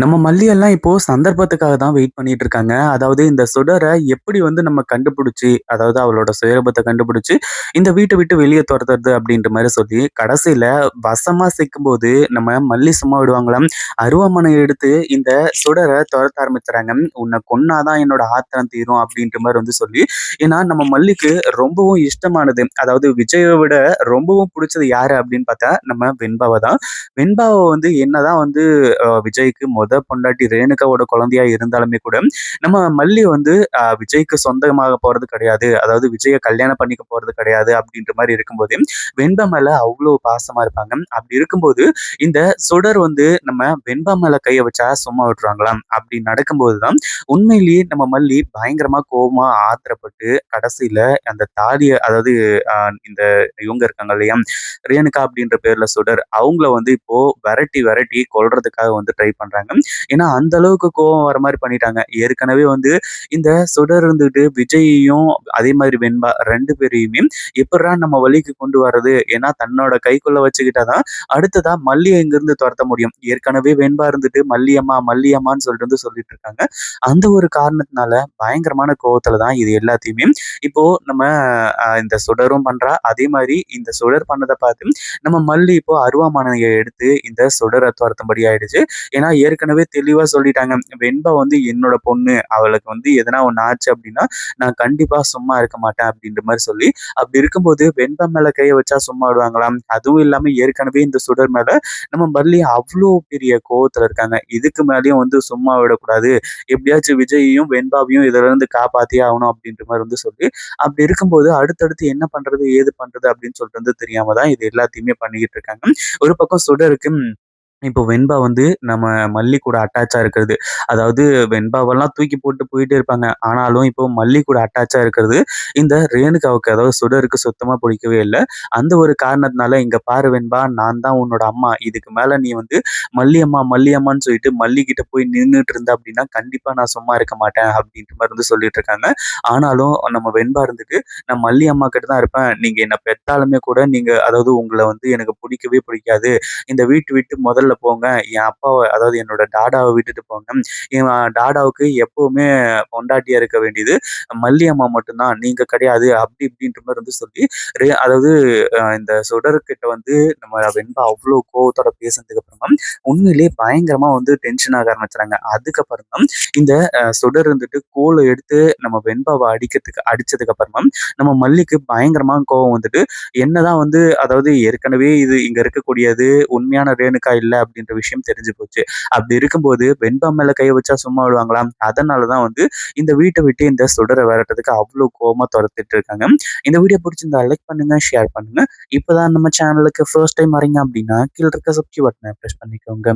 நம்ம மல்லி எல்லாம் இப்போ சந்தர்ப்பத்துக்காக தான் வெயிட் பண்ணிட்டு இருக்காங்க. அதாவது இந்த சுடரை எப்படி வந்து நம்ம கண்டுபிடிச்சி அதாவது அவளோட சுயரூபத்தை கண்டுபிடிச்சி இந்த வீட்டை விட்டு வெளியே துரத்துறது அப்படின்ற மாதிரி சொல்லி, கடைசியில வசமா சிக்கும்போது நம்ம மல்லி சும்மா விடுவாங்களாம் அருவாமனை எடுத்து இந்த சுடரை துரத்த ஆரம்பிச்சுறாங்க. உன்னை கொன்னாதான் என்னோட ஆத்திரம் தீரும்" அப்படின்ற மாதிரி வந்து சொல்லி, ஏன்னா நம்ம மல்லிக்கு ரொம்பவும் இஷ்டமானது, அதாவது விஜயை விட ரொம்பவும் புடிச்சது யாரு அப்படின்னு பார்த்தா, நம்ம வெண்பாவை தான். வெண்பாவ வந்து என்னதான் வந்து விஜய்க்கு மொத பொண்டாட்டி ரேணுகாவோட குழந்தையா இருந்தாலுமே கூட, நம்ம மல்லி வந்து விஜய்க்கு சொந்தமாக போறது கிடையாது. அதாவது விஜயை கல்யாணம் பண்ணிக்க போறது கிடையாது அப்படின்ற மாதிரி இருக்கும்போது, வெண்பா மேல அவ்வளவு பாசமா இருப்பாங்க. அப்படி இருக்கும்போது, இந்த சுடர் வந்து நம்ம வெண்பா மேல கைய வச்சா சும்மா விட்டுருவாங்களாம் அப்படி நடக்கும்போது தான், உண்மையிலேயே நம்ம மல்லி பயங்கரமா கோபமா ஆத்திரப்பட்டு, கடைசியில அந்த தாலிய அதாவது இந்த இவங்க இருக்காங்க இல்லையா? ரேணுகா அப்படின்ற பேர்ல சுடர். அவங்கள வந்து இப்போ வெரட்டி வெரட்டி கொல்றதுக்காக வந்து ட்ரை பண்றாங்க. ஏன்னா, அந்த அளவுக்கு கோவம் வர மாதிரி பண்ணிட்டாங்க. ஏற்கனவே வந்து இந்த சுடர் இருந்துட்டு விஜயையும் அதே மாதிரி வெண்பா ரெண்டு பேரையுமே எப்படா நம்ம வழிக்கு கொண்டு வர்றது? ஏன்னா, தன்னோட கைக்குள்ள வச்சுக்கிட்டாதான் அடுத்ததா மல்லியை இங்கிருந்து துரத்த முடியும். ஏற்கனவே வெண்பா இருந்துட்டு மல்லியம்மா, மல்லியம்மான்னு சொல்லிட்டு வந்து சொல்லிட்டு இருக்காங்க. அந்த ஒரு காரணத்தினால பயங்கரமான கோவத்துல தான் இது எல்லாத்தையுமே இப்போ நம்ம இந்த சுடரும் பண்றா. அதே மாதிரி இந்த சுடர் பண்ணத பார்த்து நம்ம மல்லி இப்போ அருவாமனையை எடுத்து இந்த சுடரை துரத்தும்படி ஆயிடுச்சு. ஏன்னா, ஏற்கனவே தெளிவா சொல்லிட்டாங்க. வெண்பா வந்து என்னோட பொண்ணு. அவளுக்கு வந்து எதனா ஒன்று ஆச்சு அப்படின்னா நான் கண்டிப்பா சும்மா இருக்க மாட்டேன் அப்படின்ற மாதிரி சொல்லி, அப்படி இருக்கும்போது வெண்பா மேல கையை வச்சா சும்மா விடுவாங்களாம் அதுவும் இல்லாம ஏற்கனவே இந்த சுடர் மேல நம்ம மல்லி அவ்வளோ பெரிய கோவத்துல இருக்காங்க. இதுக்கு மேலேயும் வந்து சும்மா விடக்கூடாது. எப்படியாச்சும் விஜயையும் வெண்பாவையும் இதுலருந்து காப்பாத்தியே ஆகணும் அப்படின்ற மாதிரி வந்து சொல்லி, அப்படி இருக்கும்போது அடுத்தடுத்து என்ன பண்றது? ஏது பண்றது? அப்படின்னு சொல்லிட்டு வந்து தெரியாம தான் இது எல்லாத்தையுமே பண்ணிக்கிட்டு இருக்காங்க. ஒரு பக்கம் சுடருக்கு இப்போ வெண்பா வந்து நம்ம மல்லி கூட அட்டாச்சாக இருக்கிறது. அதாவது வெண்பாவெல்லாம் தூக்கி போட்டு போயிட்டே இருப்பாங்க. ஆனாலும் இப்போ மல்லி கூட அட்டாச்சாக இருக்கிறது, இந்த ரேணுகாவுக்கு அதாவது சுடருக்கு சுத்தமாக பிடிக்கவே இல்லை அந்த ஒரு காரணத்தினால, இங்கே பாரு வெண்பா, நான் தான் உன்னோட அம்மா. இதுக்கு மேலே நீ வந்து மல்லி அம்மா, மல்லி அம்மான்னு சொல்லிட்டு மல்லிகிட்ட போய் நின்றுட்டு இருந்த அப்படின்னா, கண்டிப்பாக நான் சும்மா இருக்க மாட்டேன்." அப்படின்ற மாதிரி வந்து சொல்லிட்டு இருக்காங்க. ஆனாலும் நம்ம வெண்பா இருந்துட்டு, "நான் மல்லி அம்மா கிட்ட தான் இருப்பேன். நீங்கள் என்னை பெத்தாலுமே கூட நீங்கள் அதாவது உங்களை வந்து எனக்கு பிடிக்கவே பிடிக்காது. இந்த வீட்டு விட்டு முதல்ல போங்க. என் அப்பாவை அதாவது என்னோட டாடாவை விட்டுட்டு போங்க. என் டாடாவுக்கு எப்பவுமே பொண்டாட்டியா இருக்க வேண்டியது மல்லி அம்மா மட்டும்தான் நீங்க கிடையாது." அப்படி இப்படின்ற மாதிரி வந்து சொல்லி, ரே அதாவது இந்த சுடர்கிட்ட வந்து நம்ம வெண்பா அவ்வளோ கோவத்தோட பேசினதுக்கு அப்புறமா, உண்மையிலேயே பயங்கரமா வந்து டென்ஷன் ஆக ஆரம்பிச்சுறாங்க. அதுக்கப்புறம் தான் இந்த சுடர் இருந்துட்டு கோலை எடுத்து நம்ம வெண்பாவை அடிக்கிறதுக்கு அடிச்சதுக்கு அப்புறமா, நம்ம மல்லிக்கு பயங்கரமா கோவம் வந்துட்டு, என்னதான் வந்து அதாவது ஏற்கனவே இது இங்க இருக்கக்கூடியது உண்மையான ரேணுகா இல்ல அப்படின்ற விஷயம் தெரிஞ்சு போச்சு. அப்படி இருக்கும்போது வெண்பா மேல கை வச்சா சும்மா விடுவாங்களா? அதனால தான் வந்து இந்த வீட்டை விட்டு இந்த சுடரை விரட்டுறதுக்கு அவ்வளோ கோமா துரத்திட்டு இருக்காங்க. இந்த வீடியோ பிடிச்சிருந்தா லைக் பண்ணுங்க, ஷேர் பண்ணுங்க. இப்பதான் நம்ம சேனலுக்கு ஃபர்ஸ்ட் டைம் வரீங்க அப்படின்னா, கீழ இருக்க சப்ஸ்கிரைப் பட்டனை ப்ரெஸ் பண்ணிக்கோங்க.